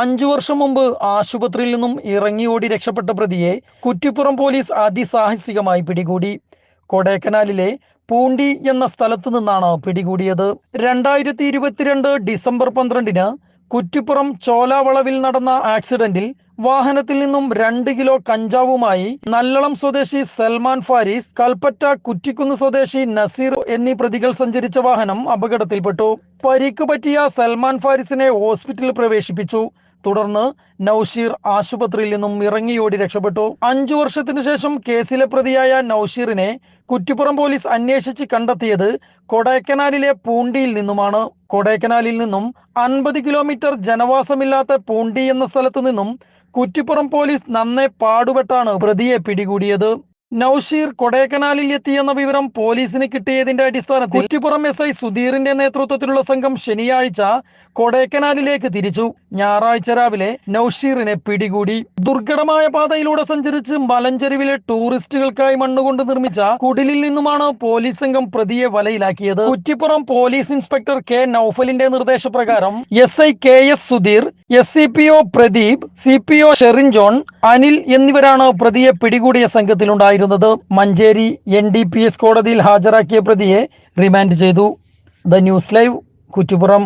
അഞ്ചു വർഷം മുമ്പ് ആശുപത്രിയിൽ നിന്നും ഇറങ്ങിയോടി രക്ഷപ്പെട്ട പ്രതിയെ കുറ്റിപ്പുറം പോലീസ് അതിസാഹസികമായി പിടികൂടി. കൊടൈക്കനാലിലെ പൂണ്ടി എന്ന സ്ഥലത്തു നിന്നാണ് പിടികൂടിയത്. രണ്ടായിരത്തി ഇരുപത്തിരണ്ട് ഡിസംബർ പന്ത്രണ്ടിന് കുറ്റിപ്പുറം ചോലാവളവിൽ നടന്ന ആക്സിഡന്റിൽ വാഹനത്തിൽ നിന്നും രണ്ട് കിലോ കഞ്ചാവുമായി നല്ലളം സ്വദേശി സൽമാൻ ഫാരിസ് കൽപ്പറ്റ കുറ്റിക്കുന്ന് സ്വദേശി നസീർ എന്നീ പ്രതികൾ സഞ്ചരിച്ച വാഹനം അപകടത്തിൽപ്പെട്ടു. പരിക്ക് പറ്റിയ സൽമാൻ ഫാരിസിനെ ഹോസ്പിറ്റലിൽ പ്രവേശിപ്പിച്ചു. തുടർന്ന് നൌഷീർ ആശുപത്രിയിൽ നിന്നും ഇറങ്ങിയോടി രക്ഷപ്പെട്ടു. അഞ്ചു വർഷത്തിനു ശേഷം കേസിലെ പ്രതിയായ നൌഷീറിനെ കുറ്റിപ്പുറം പോലീസ് അന്വേഷിച്ച് കണ്ടെത്തിയത് കൊടൈക്കനാലിലെ പൂണ്ടിയിൽ നിന്നുമാണ്. കൊടൈക്കനാലിൽ നിന്നും അൻപത് കിലോമീറ്റർ ജനവാസമില്ലാത്ത പൂണ്ടി എന്ന സ്ഥലത്തു നിന്നും കുറ്റിപ്പുറം പോലീസ് നന്നേ പാടുപെട്ടാണ് പ്രതിയെ പിടികൂടിയത്. നൌഷീർ കൊടൈക്കനാലിൽ എത്തിയെന്ന വിവരം പോലീസിന് കിട്ടിയതിന്റെ അടിസ്ഥാനത്തിൽ കുറ്റിപ്പുറം എസ് ഐ സുധീറിന്റെ നേതൃത്വത്തിലുള്ള സംഘം ശനിയാഴ്ച കൊടൈക്കനാലിലേക്ക് തിരിച്ചു. ഞായറാഴ്ച രാവിലെ നൌഷീറിനെ പിടികൂടി ദുർഘടമായ പാതയിലൂടെ സഞ്ചരിച്ച് മലഞ്ചെരുവിലെ ടൂറിസ്റ്റുകൾക്കായി മണ്ണുകൊണ്ട് നിർമ്മിച്ച കുടിലിൽ നിന്നുമാണ് പോലീസ് സംഘം പ്രതിയെ വലയിലാക്കിയത്. കുറ്റിപ്പുറം പോലീസ് ഇൻസ്പെക്ടർ കെ നൌഫലിന്റെ നിർദ്ദേശപ്രകാരം S I K S Sudheer S C P O Pradeep C P O Sherin John Anil എന്നിവരാണ് പ്രതിയെ പിടികൂടിയ സംഘത്തിലുണ്ടായിരുന്നത്. Manjeri N D P S കോടതിയിൽ ഹാജരാക്കിയ പ്രതിയെ റിമാൻഡ് ചെയ്തു. The news live Kuttippuram.